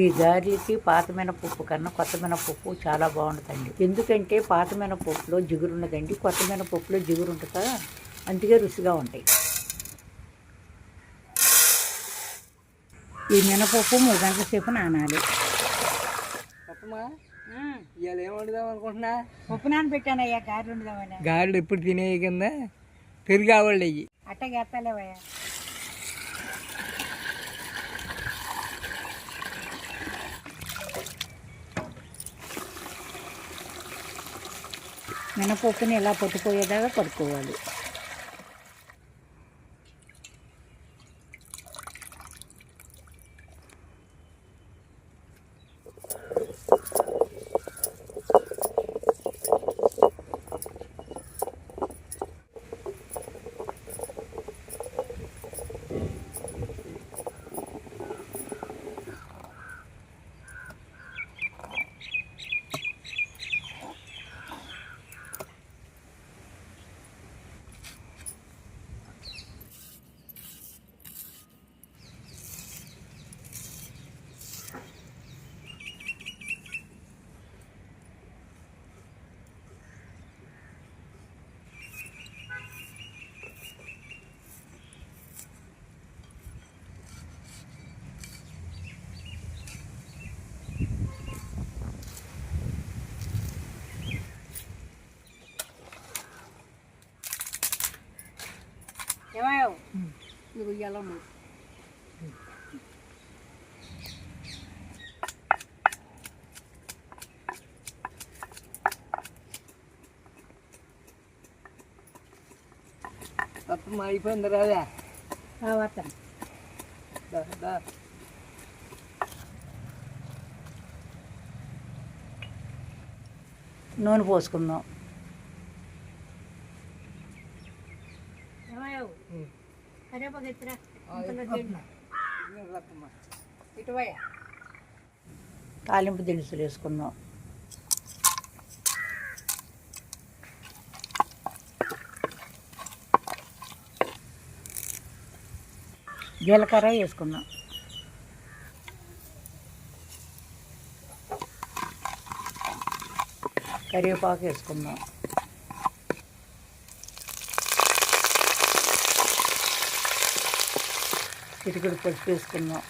ఈ గారెలకి పాత మినపప్పు కన్నా కొత్త మినపప్పు చాలా బాగుంటుందండి. ఎందుకంటే పాత మినపప్పులో జిగురు ఉన్నదండి. కొత్త మినపప్పులో జిగురు ఉంటుందా అందుకే రుచిగా ఉంటాయి. ఈ మినపప్పు మూడు గంటల సేపు నానాలి. ఇవాళ ఏం వండుదాం అనుకుంటున్నా? పప్పు నానబెట్టానయ్యా గారెలు ఉండదామని గారెలు ఎప్పుడు తినేవి కింద? పెరుగు ఆవాళ్ళు అయ్యి అట్టగేస్తాలేవయ్యా మినపప్పుని ఇలా పొట్టుపోయేదాకా పట్టుకోవాలి ఏమయ్యావు? నువ్వు ఇయ్యాల తప్ప అయిపోయింది రాదా? వస్తాను. నూనె పోసుకుందాం ఏమయ్యావు ఉం. ఇటువయ్యా తాలింపు దినుసులు వేసుకుందాం. జీలకర్ర వేసుకుందాం. కరివేపాకు వేసుకుందాం. చిటికెడు పసుపు వేసుకున్నాం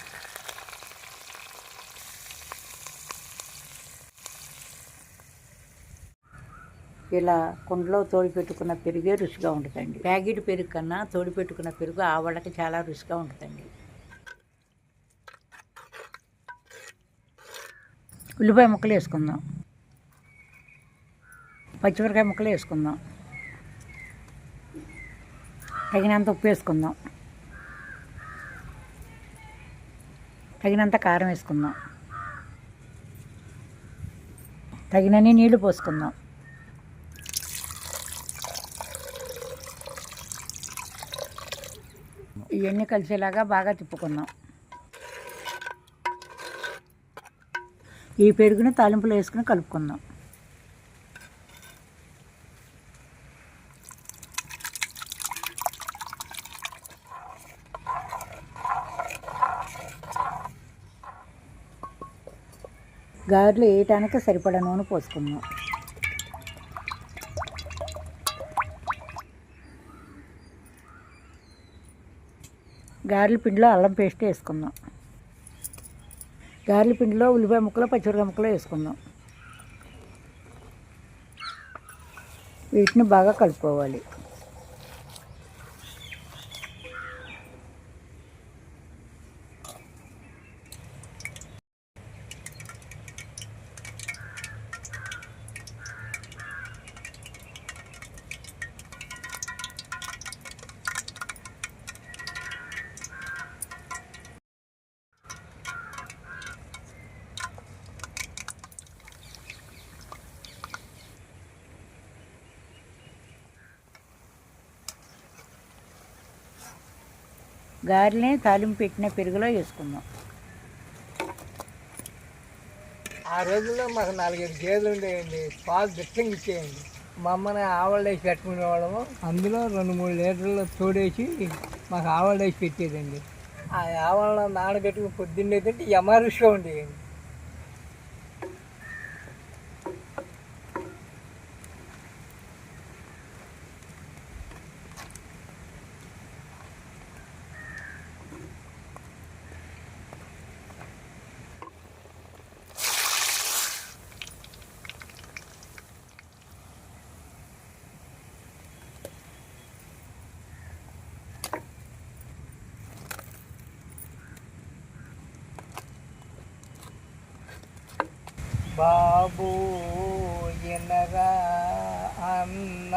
ఇలా కుండలో తోడి పెట్టుకున్న పెరుగే రుచిగా ఉంటుందండి. ప్యాకెట్ పెరుగు కన్నా తోడి పెట్టుకున్న పెరుగు ఆవళ్ళకి చాలా రుచిగా ఉంటుందండి. ఉల్లిపాయ ముక్కలు వేసుకుందాం. పచ్చిమిరకాయ ముక్కలు వేసుకుందాం. తగినంత ఉప్పు వేసుకుందాం. తగినంత కారం వేసుకుందాం. తగినన్ని నీళ్ళు పోసుకుందాం. ఇవన్నీ కలిసేలాగా బాగా తిప్పుకుందాం. ఈ పెరుగుని తాలింపులో వేసుకుని కలుపుకుందాం. గారెలు వేయటానికి సరిపడా నూనె పోసుకుందాం. గారెల పిండిలో అల్లం పేస్ట్ వేసుకుందాం. గారెల పిండిలో ఉల్లిపాయ ముక్కలు పచ్చిమిరకాయ ముక్కలు వేసుకుందాం. వీటిని బాగా కలుపుకోవాలి. గారెని తాలింపు పెట్టిన పెరుగులో వేసుకుందాం. ఆ రోజుల్లో మాకు నాలుగైదు గేదెలు ఉండేయండి పాలు దిట్టంగా ఇచ్చేయండి. మా అమ్మని ఆవళ్ళు పెట్టుకునే వాళ్ళము. అందులో రెండు మూడు లీటర్లు తోడేసి మాకు ఆవళ్ళు పెట్టేదండి. ఆ ఆవరణ నానబెట్టుకుని పొద్దున్నేదంటే తింటే ఉండేయండి. బాబు ఎనరా అన్న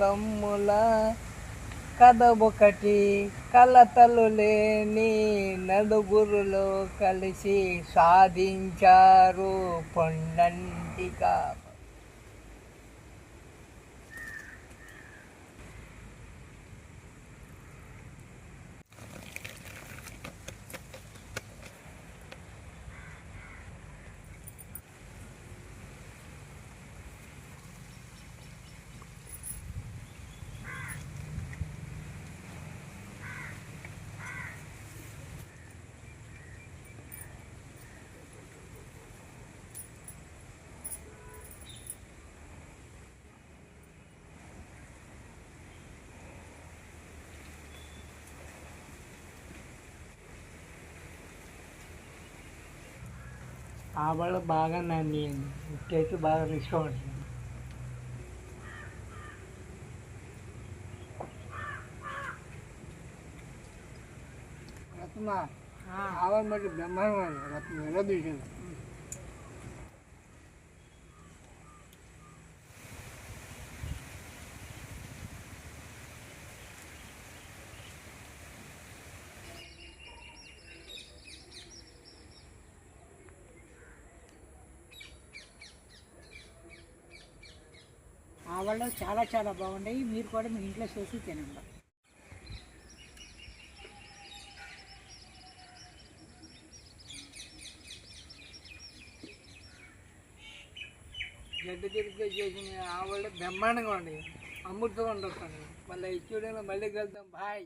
తమ్ముల కథ ఒకటి కలతలు లేని నలుగురులో కలిసి సాధించారు పొండంటిగా ఆవళ బాగా నాణ్యండి ఇట్టయితే బాగా రిస్క్ అవుతుంది రత్న ఆవల మరి బ్రహ్మాండం రత్న ఎలా చూసింది ఆవళ్ళు చాలా చాలా బాగున్నాయి మీరు కూడా మీ ఇంట్లో చేసి తినండి. గడ్డ తిరిగి చేసిన ఆవాళ్ళు బ్రహ్మాండంగా ఉండి అమృతంగా ఉండొచ్చు మళ్ళీ చూడండి మళ్ళీ కలుద్దాం. బాయ్.